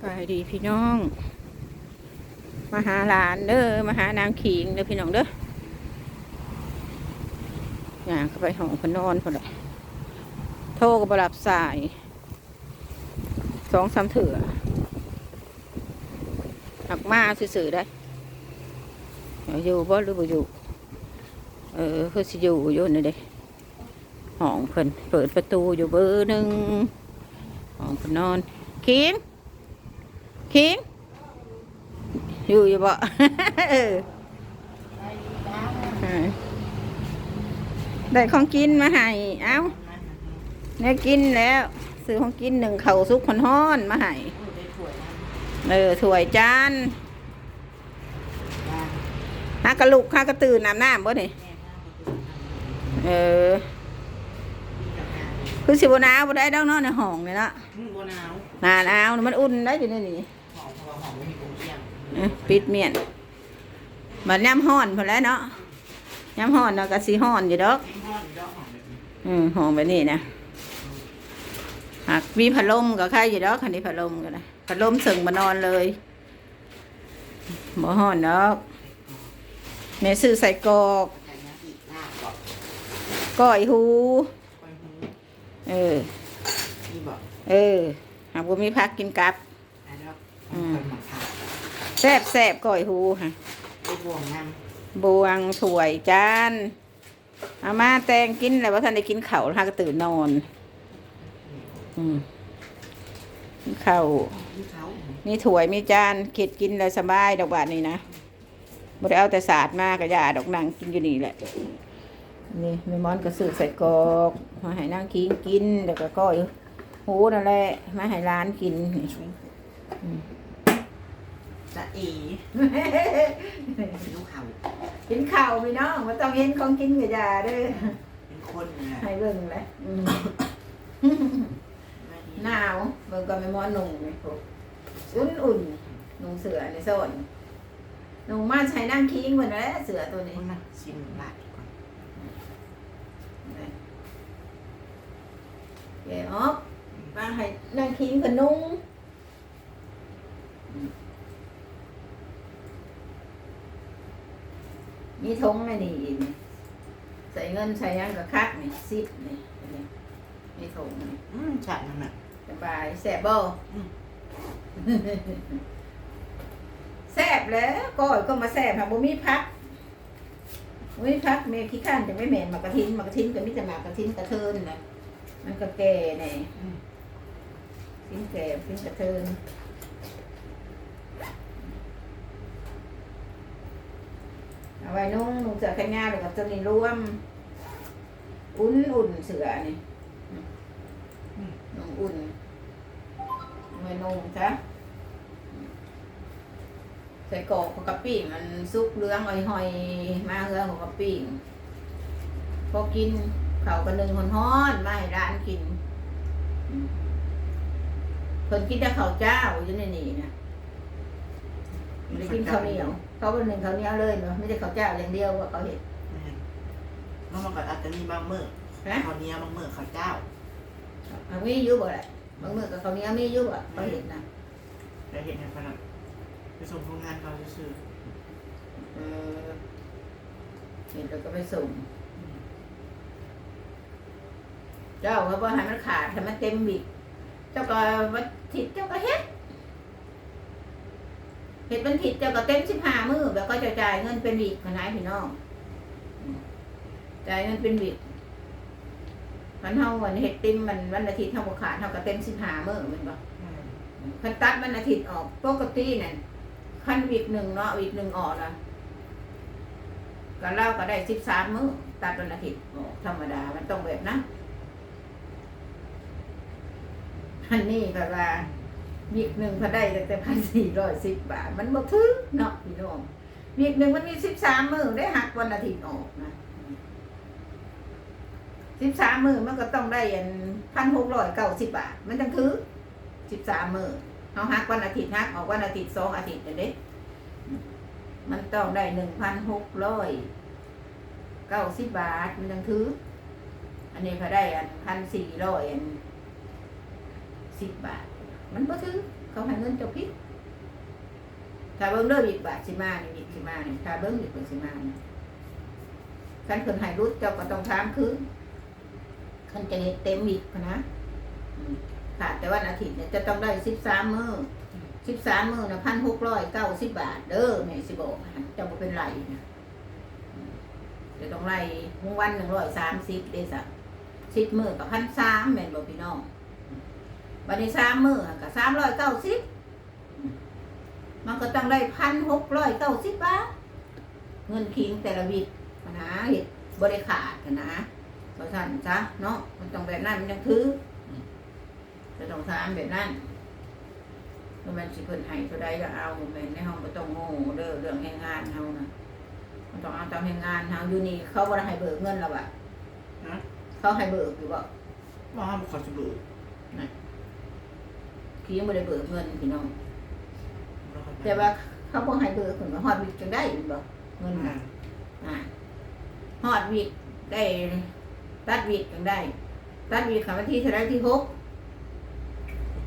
บายดีพี่น้อง มาหาหลานเด้อมาหานางขิงเด้อพี่น้องเด้ออย่างเข้าไปห้องพนนอนพอลยโทรก็บรับสายสองสามเถื่อหักมาสื่อๆได้อาอยู่บ่หรือบ่อยู่ เออคือสิอยู่อยู่นี่เด้ห้องเพิ่นเปิดประตูอยู่เบอร์หนึ่งห้องเพนนอนขิง ขิง อยู่อยู่บ่เออเออได้ของกินมาให้ เอ้าเนี่ยกินแล้ว ซื้อของกินหนึ่งเข่าวซุกคนห้อนๆมาให้เออถ้วยจานหากระลุกหากระตื่นน้ำน้ำบ่นี่เออ คือสิบหนาวบ่ได้ดอกเนาะในห้องนี่เนาะมึงบัวหนาวหนาหนาวนี่มันอุ่นได้อยู่ในนี่ ปิดเมียนบัดย่ำห้อนพอแล้วเนาะย่ำห้อนเนาะก็สีห้อนอยู่ดอกไอ้ห้อนดอกหอมแบบนี้อืมห้องแบบนี้นะหากมีพัดลมก็ใครอยู่ดอกคันนี้พัดลมก็นะพัดลมสึงมานอนเลยบ่ห้อนดอกแม่ซื้อใส่กอกไก่นะอีกหน้าบอกก้อยหู เออ เออ หากว่ามีพักกินกับ อืม แซ่บแซ่บก้อยหูค่ะไอ้บวงน้บวงถ้วยจานเอามาแตงกินแล้วว่าท่านได้กินข้าวแล้วท่านก็ตื่นนอน อืมกินข้าวำที่เขามีถ้วยมีจานเข็ดกินเลยสบายดอกบาทนี่นะบ่ได้เอาแต่ศาสตร์มากระยาดอกนางกินอยู่นี่แหละนี่แม่มอนก็ซื้อใส่กรอกมาให้นางกินกินแล้วก็ก้อยหูนั่นแหละมาให้ร้านกินนี่ จะเอ๋ลูกเขากินข้าวพี่น้องมาต้องเห็นของกินกระยาเด้อเป็นคนนะให้เบิ่งแหละอืมไม่ดีหนาวเบิ่งก็ไม่มอนุ่งนี่พวกอุ่นอุ่นๆนุ่งเสือในโซนนุ่งมาใช้นั่งคิงเหมือนแหล้วเสือตัวนี้มึงนะชิมละก่อนเดี๋ยวออกมาให้นั่งคิงกับนุ่ง มีทงในนี่อีกนี่ใส่เงินใส่หยังกับคักนี่ซิปนี่นี่มีทงนี่อืมฉันนั่นน่ะ สบายแสบบ่อืม แสบแล้วก้อยก็มาแสบค่ะบ่มีพักบ่มีพักเมขี้ข้านจะไม่เหม็นหมากกระทินหมากกระทินก็มีแต่หมากกระทินกระเทินนะมันก็แก่แน่อืม ทิ้งแก่ทิ้งกระเทินเอา ไว้นุ่งนุ่งเสื้อแขนยาวหรือกับตัวนี้ร่วม อุ่นอุ่นเสือนี่นุ่งอุ่นไว้นุ่งจ้ะใส่กอกกับกะปิมันซุกเลื้องหอยๆ มาเฮืองกับกะปิพอกินเขากันหนึ่งฮ้อนมาให้ร้านกินเพิ่นกินแต่ข้าวเจ้าอยู่ในนี่นะไม่ได้กินข้าวเหนียว เขาเป็นหนึ่งข้าวเหนียวเลยเนาะไม่ได้ข้าวเจ้าอย่างเดียวว่าเขาเห็นแม่นแล้วมันก็อาจจะมีบางมื้อนะข้าวเหนียวบางมื้อข้าวเจ้ามันมีอยู่บ่แหละบางมื้อกับข้าวเหนียวมีอยู่อะเขาเห็นนะได้เห็นในขนาดไปส่งโรงงานเขาซื้อเออเห็นแล้วก็ไปส่งเจ้าก็บ่ให้มันขาดให้มันเต็มบิกเจ้าก็วันถิดเจ้าก็เฮ็ด เฮ็ดวันถิดเจ้าก็เต็มสิบห้ามือแบบก็จะจ่ายเงินเป็นบิกขนาดพี่น้องจ่ายเงินเป็นบิกมันเท่าวันเห็ดติมมันวันอาทิตย์เท่ากับขาดเท่ากับเต็มสิบห้ามือแมันบ่ๆอืมคันตัดวันอาทิตย์ออกปกตินั่นขั้นวีกหนึ่งเนาะวีกหนึ่งออกนะก็เล่าก็ได้สิบสามมือตัดวันอาทิตย์ออกธรรมดามันต้องแบบนะอันนี้ก็ว่า วีกหนึ่งพอได้ตั้งแต่พันสี่ร้อยสิบบาท มันบ่ถึงเนาะพี่น้องวีกหนึ่งมันมีสิบสามมือได้หักวันอาทิตย์ออกนะสิบสามมือมันก็ต้องได้อันพันหกร้อยเก้าสิบบาท มันจังคือสิบสามมือเขาหักวันอาทิตย์หักออกวันอาทิตย์สองอาทิตย์เด้มันต้องได้หนึ่งพันหกร้อยเก้าสิบบาท มันจังคืออันนี้เขาได้อันพันสี่ร้อยอันสิบบาท มันบ่ถือเขาให้เงินเจ้าพิษถ้าเบิ่งเด้ออีกบาทสิมานี่อีกสิมานี่ถ้าเบิ่งอีกเบิ่งสิมานี่คันเพิ่นให้รุดเจ้าก็ต้องถามคืนคันจะเฮ็ดเต็มอีกนะอืมขาดแต่วันอาทิตย์เนี่ยจะต้องได้13มื้อ13มื้อน่ะ1,690บบาท เด้อแม่สิบอกนะเจ้าบ่เป็นไรนะจะต้องไล่วัน130เด้ซะ10มื้อก็1,300แม่นบ่พี่น้อง บัดนี้สามมือก็สามร้อยเก้าสิบมันก็ต้องได้พันหกร้อยเก้าสิบบาทเงินคิงแต่ละวิดนะเห็ดบริขาดกันนะเพราะฉะนั้นจ้ะเนาะมันต้องแบบนั้นมันยังถือจะต้องถามแบบนั้นแล้วมันสิเพิ่นให้เท่าใดก็เอาแม่นในห้องบ่ต้องโง่เด้อเรื่องแรงงานเฮานะมันต้องเอาตามแรงงานเฮาอยู่นี่เขาบ่ได้ให้เบิกเงินแล้วอะนะเขาให้เบิกอยู่บ่ว่าห้ามขอสบู่ พี่ยังบ่ได้เบิกเงินพี่น้องเราเข้ใจแต่ว่าเขาบอกให้เบอร์คนว่าฮอดวิกจังได้บ่เงินอ่าน่ะอ่าฮอดวิกได้ ตัดวิกจังได้ ตัดวิกค่ะวันที่เท่าไหรที่หก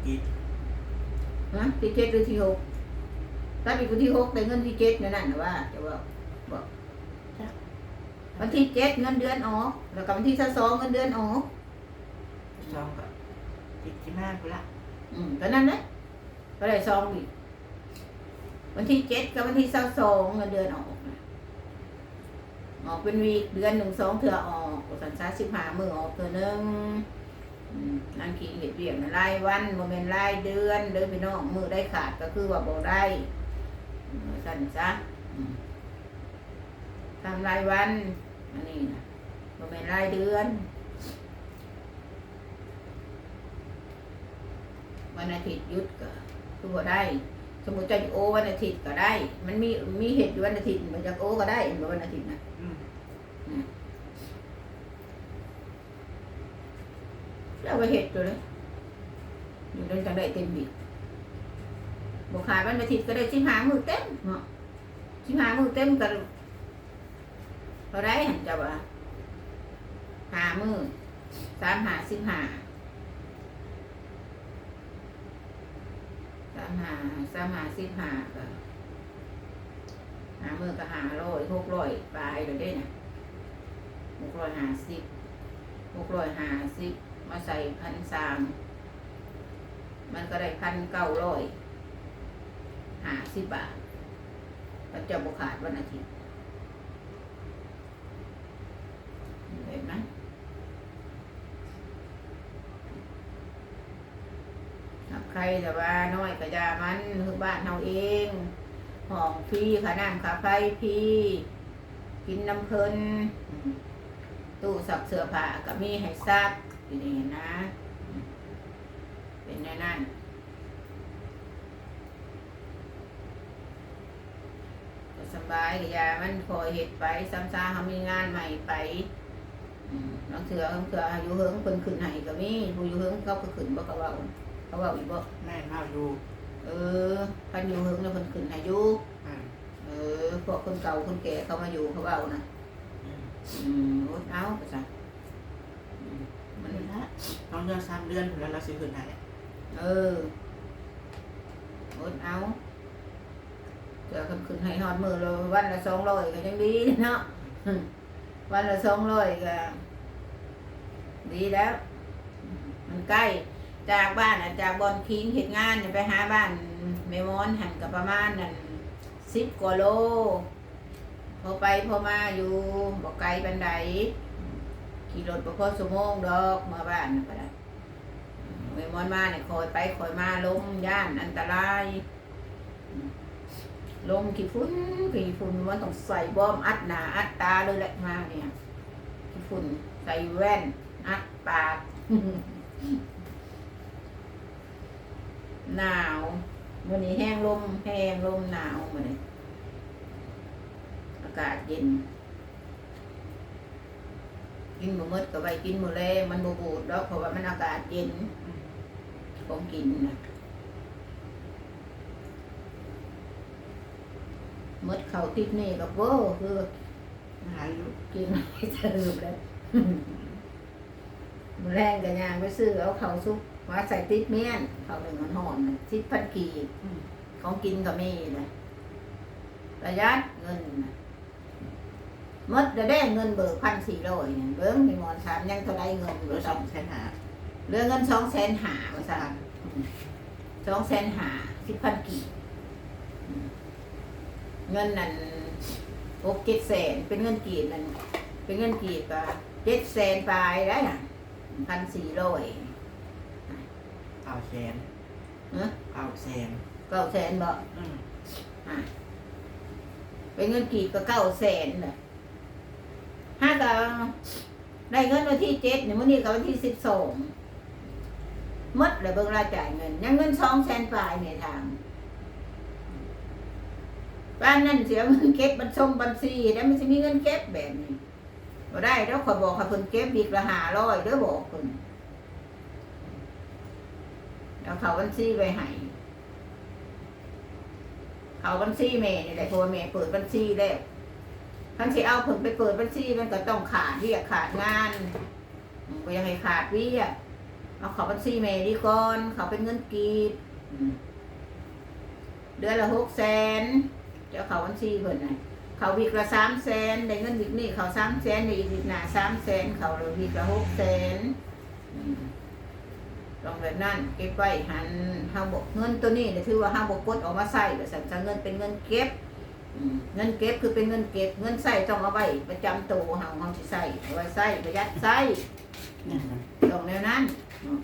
อีกนะที่เจ็ดหรือที่หกตัดวิกวันที่หกได้เงินที่เจ็ดนั่นน่ะนะว่าจะว่าบอกวันที่เจ็ดเงินเดือนออกแล้วก็วันที่สองเงินเดือนออกซองกับอีกที่มากไปละ อืมก็นั่นนะก็ได้สองวิกวันที่เจ็ดกับวันที่สองเงินเดือนออกออกเป็นวีเดือนหนึ่งสองเถื่อออกสันซาสิบห้ามือออกเถื่อหนึ่งนั่นคิงเห็ดเวียกนะรายวันโมเมนต์รายเดือนเดือนพี่น้องมือได้ขาดก็คือว่าบ่ได้สันซะทำรายวัน อันนี้นะโมเมนต์รายเดือน วันอาทิตย์หยุดก็คือบ่ได้ สมมติจะโอวันอาทิตย์ก็ได้ มันมีมีเหตุอยู่วันอาทิตย์มันจะโอก็ได้เหมือนวันอาทิตย์นะอืมแล้วก็เหตุตัวเลยอยู่ได้จังได้เต็มบีบอกขายวันอาทิตย์ก็ได้ชิมหามือเต็มเนาะชิมหามือเต็มกันเท่าไรหันจะว่าหามือสามหาสิบหา สามหาสามหาสิบหาก็หาเมือก็หาร้อยหกร้อยปลายเลยได้น่ะหกร้อยหาสิบหกร้อยหาสิบมาใส่พันสามมันก็ได้พันเก้าร้อยหาสิบบาทก็จะบุขาดวันอาทิตย์เห็นไหมถ้าใครแต่ว่าน้อยก็อยามันคือบ้านเราเองห้องฟรีค่าน้ำค่าไฟฟรีกินน้ำเพลินตู้สับเสื้อผ้าก็มีให้ซักอย่างนี้นะ เป็นแน่นั่นสบายกับยามันคอยเห็ดไปซ้ำซาเขามีงานใหม่ไปน้องเถื่อบางเถื่ออายุเฮิงคนขึ้นให้ก็มีผู้อยู่เฮิงเขาก็ขึ้นบ่เขาเว้า เขาเว้าอีกบ่แม่มาอยู่เออคันอยู่เฮิงแล้วคนขึ้นให้อยู่อ่าเออพวกคนเก่าคนแก่เขามาอยู่เขาเว้านะอืมอืมอดเอาไปซะอืมมันละต้องเดือนสามเดือนถึงแล้วเราซื้อคืนไหนเอออดเอาเจะขึ้นขึ้นให้หอดมือเราวันละสองร้อยก็ยังดีเนาะอืมวันละสองร้อยก็ดีแล้ว มันใกล้ จากบ้านอะจากบอนคิงเหตุงานไปหาบ้านเมมอนหันกับประมาณนั่นสิบกว่าโล พอไปพอมาอยู่บอกไกลบันไดขี่รถบ่พอสมงดอกมื่อบ้านน่ะก็ได้เวมอนมาเนี่ยคอยไปคอยมาลมย่านอันตรายลมขี้ฝุ่นขี้ฝุ่นมันต้องใส่บอมอัดหนาอัดตาเลยแหละมาเนี่ยขี้ฝุ่นใส่แว่นอัดปาก หนาววันนี้แห้งลมแห้งลมหนาวมาเลยอากาศเย็น กินหมูมดกับไปกินหมูแรงมันบบูดดอกเพราะว่ามันอากาศเย็นอืมของกินนะมดเขาติดนี่กับโว้คือหายกินไม่เติมเลยมือแรงกับยางไปซื้อเอาเขาซุป ว่าใส่ติดเมียนเขาหนึ่งมันหอนสิบพันกีบอืมของกินก็มีนะประหยัดเงินน่ะหมดจะได้เงินเบิกพันสี่ร้อยเนี่ยเบิ้งมีหมอนถามยังเท่าไรเงินเหลือสองแสนหาเหลือเงินสองแสนหาว่าสั่นสองแสนหาสิบพันกีบอืมเงินนั่นหกเจ็ดแสนเป็นเงินกีบนั่นเป็นเงินกีบก็เจ็ดแสนปลายได้น่ะพันสี่ร้อย เอาแสนเนอะเอาแสนเก้าแสนบ่อืมอะเป็นเงินกีบก็เก้าแสนเลยห้าก็ได้เงินวันที่เจ็ดเนี่ยวันนี้ก็วันที่สิบสองมดเลยเบิ่งรายจ่ายเงิน ยังเงินสองแสนปลายเนี่ยทางบ้านนั่นเสียเงินเก็บบัญชงบัญชีแล้วมันจะมีเงินเก็บแบบนี้บ่ได้แล้วขอยบอกให้เพิ่นเก็บบีกละหาร้อยเด้อบอกเพิ่น แล้วเขาบัญชีไปให้เขาบัญชีแม่นี่แหละเพราะว่าแม่เปิดบัญชีแล้วทั้งที่เอาผลไปเปิดบัญชีมันก็ต้องขาดเรียกขาดงานก็ยังไงขาดเรียกเอาเขาบัญชีแม่ดีก่อนเขาเป็นเงินกีบเดือนละหกแสนจะเขาบัญชีเพิ่นน่ะเขาวิกละสามแสนได้เงินวิกนี่เขาสามแสนได้อีกวิกหน้าสามแสนเขาเลยวิกละหกแสน ต้องแบบนั้นเก็บไว้หันเฮาบอกเงินตัวนี้เนี่ยถือว่าเฮาบอกกดออกมาใส่แบบสั่นจะเงินเป็นเงินเก็บอืมเงินเก็บคือเป็นเงินเก็บเงินใส่ต้องเอาไว้ประจำตัวเฮาเฮาสิใส่เอาไว้ใส่ประหยัดใส่นี่นะต้องแนวนั้นเนาะ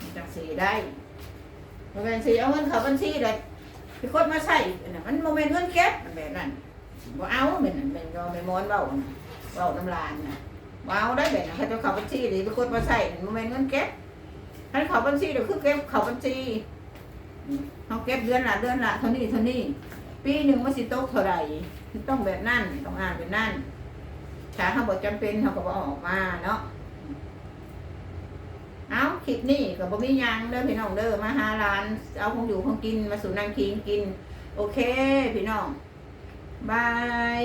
มันจังสีได้บ่แม่นสิเอาเงินเข้าบัญชีเลยพี่กดมาใส่น่ะมันบ่แม่นเงินเก็บมันแบบนั้นบ่เอาแม่นน่ะแม่นยอมแม่มอนเว้าน่ะเว้าน้ำลานน่ะบ่เอาได้แบบนั้นเขาจะเข้าบัญชีเลยพี่กดมาใส่มันบ่แม่นเงินเก็บ ถ้าเขาบัญชีเดี๋ยวคือเก็บเขาบัญชีเขาเก็บเดือนละเดือนละเท่านี้เท่านี้ ปีหนึ่งมันสิโตกเท่าไหร่ต้องแบบนั้นต้องอ่านแบบนั้นถ้าเขาบอกจำเป็นเขาก็บอกออกมาเนาะเอาคลิปนี้ก็บ่มียังเด้อพี่น้องเด้อมาหาร้าน เอาของอยู่ของกินมาสู่นางคิงกิน โอเค พี่น้องบาย